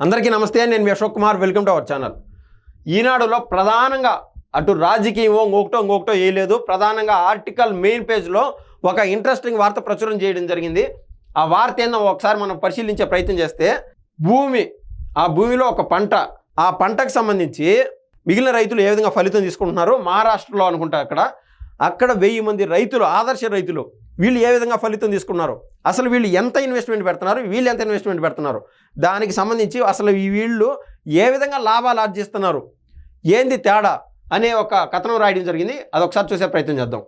అందరికీ నమస్తే నేను మీ Ashok Kumar. Welcome to our channel ఈనాడులో ప్రధానంగా అటు రాజకీయం ఇంకొకటో ఇంకొకటో వేయలేదు లేదు. ప్రధానంగా ఆర్టికల్ మెయిన్ పేజ్లో ఒక ఇంట్రెస్టింగ్ వార్త ప్రచురం చేయడం జరిగింది. ఆ వార్త ఏందో ఒకసారి మనం పరిశీలించే ప్రయత్నం చేస్తే భూమి ఆ భూమిలో ఒక పంట ఆ పంటకు సంబంధించి మిగిలిన రైతులు ఏ విధంగా ఫలితం తీసుకుంటున్నారు మహారాష్ట్రలో అనుకుంటా అక్కడ. అక్కడ వెయ్యి మంది రైతులు ఆదర్శ రైతులు వీళ్ళు ఏ విధంగా ఫలితం తీసుకున్నారు అసలు వీళ్ళు ఎంత ఇన్వెస్ట్మెంట్ పెడుతున్నారు వీళ్ళు ఎంత ఇన్వెస్ట్మెంట్ పెడుతున్నారు దానికి సంబంధించి అసలు ఈ వీళ్ళు ఏ విధంగా లాభాలు ఆర్జిస్తున్నారు ఏంది తేడా అనే ఒక కథనం రాయడం జరిగింది. అదొకసారి చూసే ప్రయత్నం చేద్దాం.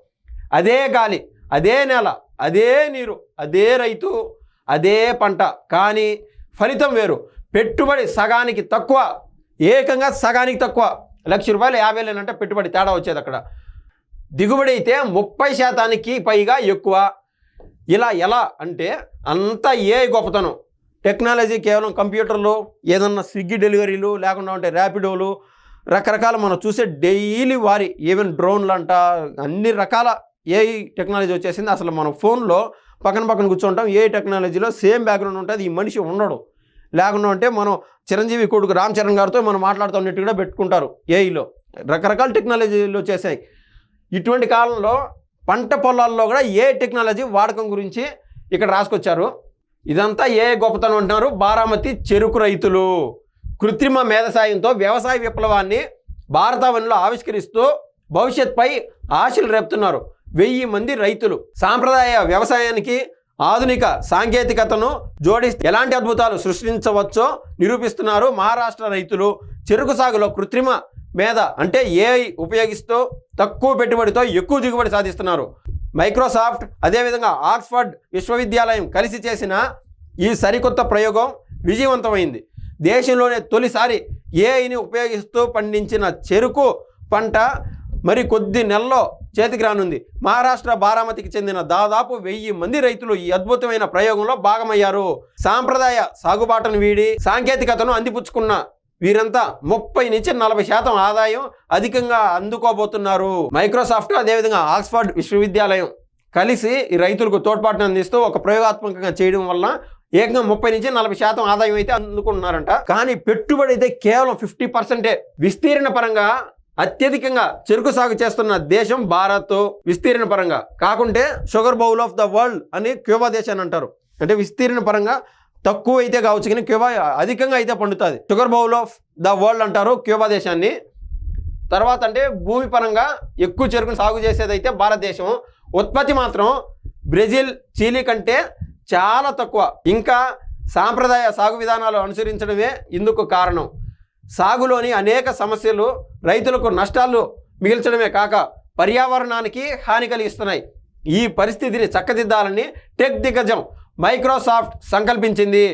అదే గాలి అదే నేల అదే నీరు అదే రైతు అదే పంట కానీ ఫలితం వేరు. పెట్టుబడి సగానికి తక్కువ ఏకంగా సగానికి తక్కువ. లక్ష రూపాయలు యాభై లేనంటే పెట్టుబడి తేడా వచ్చేది అక్కడ. దిగుబడి అయితే ముప్పై శాతానికి పైగా ఎక్కువ. ఇలా ఎలా అంటే అంతా ఏ గొప్పతనం. టెక్నాలజీ కేవలం కంప్యూటర్లు ఏదన్నా స్విగ్గీ డెలివరీలు లేకుండా ఉంటే ర్యాపిడోలు రకరకాల మనం చూసే డైలీ వారి ఈవెన్ డ్రోన్లు అంట అన్ని రకాల ఏ టెక్నాలజీ వచ్చేసింది. అసలు మనం ఫోన్లో పక్కన పక్కన కూర్చుంటాం ఏ టెక్నాలజీలో సేమ్ బ్యాక్గ్రౌండ్ ఉంటుంది ఈ మనిషి ఉండడు. లేకుండా ఉంటే మనం చిరంజీవి కొడుకు రామ్ చరణ్ గారితో మనం మాట్లాడుతున్నట్టు కూడా పెట్టుకుంటారు ఏఐలో రకరకాల టెక్నాలజీలు వచ్చేసాయి. ఇటువంటి కాలంలో పంట పొలాల్లో కూడా ఏ టెక్నాలజీ వాడకం గురించి ఇక్కడ రాసుకొచ్చారు. ఇదంతా ఏ గొప్పతనం అంటున్నారు? బారామతి చెరుకు రైతులు. కృత్రిమ మేధసాయంతో వ్యవసాయ విప్లవాన్ని భారతావనిలో ఆవిష్కరిస్తూ భవిష్యత్పై ఆశలు రేపుతున్నారు. వెయ్యి మంది రైతులు సాంప్రదాయ వ్యవసాయానికి ఆధునిక సాంకేతికతను జోడిస్తే ఎలాంటి అద్భుతాలు సృష్టించవచ్చో నిరూపిస్తున్నారు మహారాష్ట్ర రైతులు. చెరుకు సాగులో కృత్రిమ మేధ అంటే ఏఐ ఉపయోగిస్తూ తక్కువ పెట్టుబడితో ఎక్కువ దిగుబడి సాధిస్తున్నారు. మైక్రోసాఫ్ట్ అదేవిధంగా ఆక్స్ఫర్డ్ విశ్వవిద్యాలయం కలిసి చేసిన ఈ సరికొత్త ప్రయోగం విజయవంతమైంది. దేశంలోనే తొలిసారి ఏఐని ఉపయోగిస్తూ పండించిన చెరుకు పంట మరి కొద్ది నెలలో చేతికి రానుంది. మహారాష్ట్ర బారామతికి చెందిన దాదాపు వెయ్యి మంది రైతులు ఈ అద్భుతమైన ప్రయోగంలో భాగమయ్యారు. సాంప్రదాయ సాగుబాటును వీడి సాంకేతికతను అందిపుచ్చుకున్న వీరంతా ముప్పై నుంచి నలభై శాతం ఆదాయం అధికంగా అందుకోబోతున్నారు. మైక్రోసాఫ్ట్ అదేవిధంగా ఆక్స్ఫర్డ్ విశ్వవిద్యాలయం కలిసి ఈ రైతులకు తోడ్పాటును అందిస్తూ ఒక ప్రయోగాత్మకంగా చేయడం వల్ల ఏకంగా ముప్పై నుంచి నలభై శాతం ఆదాయం అయితే అందుకుంటున్నారంట. కానీ పెట్టుబడి అయితే కేవలం ఫిఫ్టీ పర్సెంటే విస్తీర్ణ పరంగా అత్యధికంగా చెరుకు సాగు చేస్తున్న దేశం భారత్ విస్తీర్ణ పరంగా. కాకుంటే sugar bowl of the world అని క్యూబా దేశాన్ని అంటారు. అంటే విస్తీర్ణ పరంగా తక్కువ అయితే కావచ్చు కానీ క్యూబా అధికంగా అయితే పండుతుంది. Sugar bowl of the world అంటారు క్యూబా దేశాన్ని. తర్వాత అంటే భూమి పరంగా ఎక్కువ చెరుకును సాగు చేసేదైతే భారతదేశం. ఉత్పత్తి మాత్రం బ్రెజిల్ చీలీ కంటే చాలా తక్కువ. ఇంకా సాంప్రదాయ సాగు విధానాలు అనుసరించడమే ఇందుకు కారణం. సాగులోని అనేక సమస్యలు రైతులకు నష్టాలు మిగిల్చడమే కాక పర్యావరణానికి హాని కలిగిస్తున్నాయి. ఈ పరిస్థితిని చక్కదిద్దాలని టెక్ దిగ్గజం మైక్రోసాఫ్ట్ సంకల్పించింది.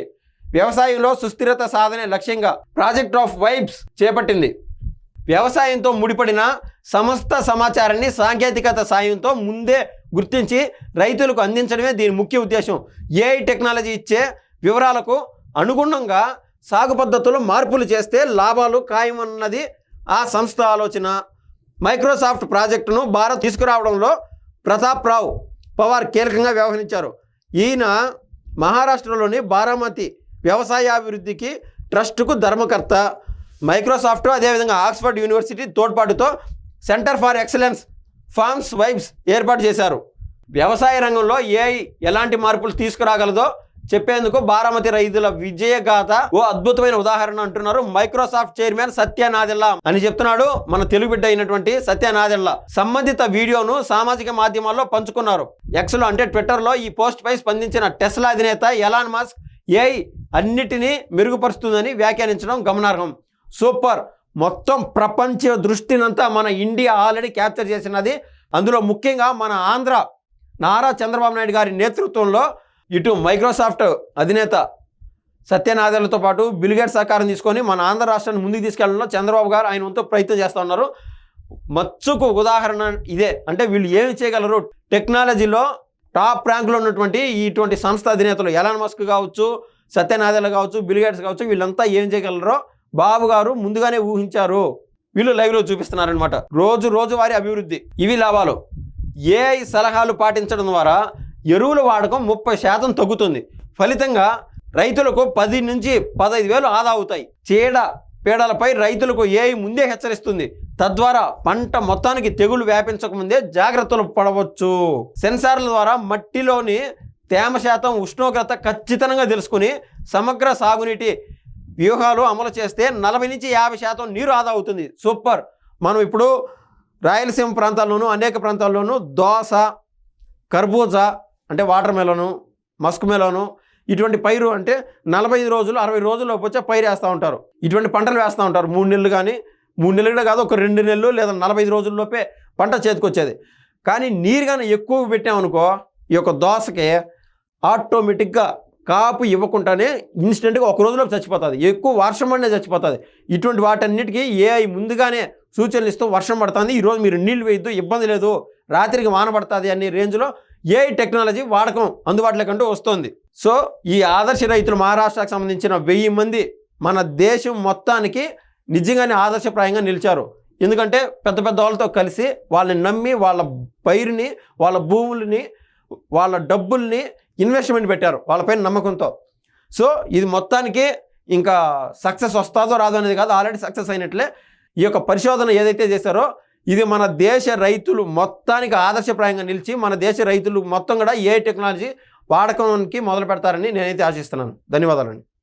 వ్యవసాయంలో సుస్థిరత సాధనే లక్ష్యంగా ప్రాజెక్ట్ ఆఫ్ వైబ్స్ చేపట్టింది. వ్యవసాయంతో ముడిపడిన సమస్త సమాచారాన్ని సాంకేతికత సాయంతో ముందే గుర్తించి రైతులకు అందించడమే దీని ముఖ్య ఉద్దేశం. ఏఐ టెక్నాలజీ ఇచ్చే వివరాలకు అనుగుణంగా సాగు పద్ధతులు మార్పులు చేస్తే లాభాలు ఖాయమన్నది ఆ సంస్థ ఆలోచన. మైక్రోసాఫ్ట్ ప్రాజెక్టును భారత్ తీసుకురావడంలో ప్రతాప్ రావు పవార్ కీలకంగా వ్యవహరించారు. ఈయన మహారాష్ట్రలోని బారామతి వ్యవసాయాభివృద్ధికి ట్రస్టుకు ధర్మకర్త. మైక్రోసాఫ్ట్ అదేవిధంగా Oxford university తోడ్పాటుతో centre for excellence farms vibes ఏర్పాటు చేశారు. వ్యవసాయ రంగంలో ఏఐ ఎలాంటి మార్పులు తీసుకురాగలదో చెప్పేందుకు బారామతి రైతుల విజయగాథ ఓ అద్భుతమైన ఉదాహరణ అంటున్నారు మైక్రోసాఫ్ట్ చైర్మన్ సత్య నాదెల్లా. అని చెప్తున్నాడు మన తెలుగు బిడ్డ అయినటువంటి సత్య నాదెల్లా. సంబంధిత వీడియోను సామాజిక మాధ్యమాల్లో పంచుకున్నారు. ఎక్స్లో అంటే ట్విట్టర్లో ఈ పోస్ట్ పై స్పందించిన టెస్లా అధినేత ఎలాన్ మాస్క్ ఏఐ అన్నిటినీ మెరుగుపరుస్తుందని వ్యాఖ్యానించడం గమనార్హం. సూపర్! మొత్తం ప్రపంచ దృష్టినంతా మన ఇండియా ఆల్రెడీ క్యాప్చర్ చేసినది. అందులో ముఖ్యంగా మన ఆంధ్ర నారా చంద్రబాబు నాయుడు గారి నేతృత్వంలో ఇటు మైక్రోసాఫ్ట్ అధినేత సత్యనాథలతో పాటు బిల్గేట్ సహకారం తీసుకొని మన ఆంధ్ర రాష్ట్రాన్ని ముందుకు తీసుకెళ్ళడంలో చంద్రబాబు గారు ఆయన వంతు ప్రయత్నం చేస్తూ ఉన్నారు. మచ్చుకు ఉదాహరణ ఇదే. అంటే వీళ్ళు ఏమి చేయగలరు? టెక్నాలజీలో టాప్ ర్యాంక్లో ఉన్నటువంటి ఇటువంటి సంస్థ అధినేతలు ఎలాన్ మస్క్ కావచ్చు సత్యనాథేల కావచ్చు బిల్గేట్స్ కావచ్చు వీళ్ళంతా ఏం చేయగలరో బాబు గారు ముందుగానే ఊహించారు. వీళ్ళు లైవ్లో చూపిస్తున్నారనమాట రోజు రోజు వారి అభివృద్ధి. ఇవి లాభాలు. ఏ సలహాలు పాటించడం ద్వారా ఎరువుల వాడకం ముప్పై శాతం తగ్గుతుంది. ఫలితంగా రైతులకు పది నుంచి పదహైదు వేలు ఆదా అవుతాయి. చీడ పీడలపై రైతులకు ఏఐ ముందే హెచ్చరిస్తుంది. తద్వారా పంట మొత్తానికి తెగులు వ్యాపించకముందే జాగ్రత్తలు పడవచ్చు. సెన్సార్ల ద్వారా మట్టిలోని తేమ శాతం ఉష్ణోగ్రత ఖచ్చితంగా తెలుసుకుని సమగ్ర సాగునీటి వ్యూహాలు అమలు చేస్తే నలభై నుంచి యాభై శాతం నీరు ఆదా అవుతుంది. సూపర్! మనం ఇప్పుడు రాయలసీమ ప్రాంతాల్లోనూ అనేక ప్రాంతాల్లోనూ దోస కర్బూజా అంటే వాటర్ మెలోను మస్క్ మెలోను ఇటువంటి పైరు అంటే నలభై ఐదు రోజులు అరవై రోజుల్లోపు వచ్చే పైరు వేస్తూ ఉంటారు. ఇటువంటి పంటలు వేస్తూ ఉంటారు. మూడు నెలలు కానీ మూడు నెలలు కాదు ఒక రెండు నెలలు లేదా నలభై ఐదు రోజుల్లోపే పంట చేతికొచ్చేది. కానీ నీరు కానీ ఎక్కువ పెట్టామనుకో ఈ యొక్క దోసకి ఆటోమేటిక్గా కాపు ఇవ్వకుండానే ఇన్స్టెంట్గా ఒక రోజులో చచ్చిపోతుంది. ఎక్కువ వర్షం పడినే చచ్చిపోతుంది. ఇటువంటి వాటన్నిటికీ ఏఐ ముందుగానే సూచనలు ఇస్తూ వర్షం పడుతుంది. ఈరోజు మీరు నీళ్ళు వేయద్దు ఇబ్బంది లేదు రాత్రికి వాన పడుతుంది అనే రేంజ్లో ఏఐ టెక్నాలజీ వాడకం అందుబాటులోకి అంటూ వస్తుంది. సో ఈ ఆదర్శ రైతులు మహారాష్ట్రకు సంబంధించిన వెయ్యి మంది మన దేశం మొత్తానికి నిజంగానే ఆదర్శప్రాయంగా నిలిచారు. ఎందుకంటే పెద్ద పెద్ద వాళ్ళతో కలిసి వాళ్ళని నమ్మి వాళ్ళ పైరుని వాళ్ళ భూములని వాళ్ళ డబ్బుల్ని ఇన్వెస్ట్మెంట్ పెట్టారు వాళ్ళపైన నమ్మకంతో. సో ఇది మొత్తానికి ఇంకా సక్సెస్ వస్తుందో రాదో అనేది కాదు ఆల్రెడీ సక్సెస్ అయినట్లే. ఈ యొక్క పరిశోధన ఏదైతే చేశారో ఇది మన దేశ రైతులు మొత్తానికి ఆదర్శప్రాయంగా నిలిచి మన దేశ రైతులు మొత్తం కూడా ఏ టెక్నాలజీ వాడకానికి మొదలు పెడతారని నేనైతే ఆశిస్తున్నాను. ధన్యవాదాలండి.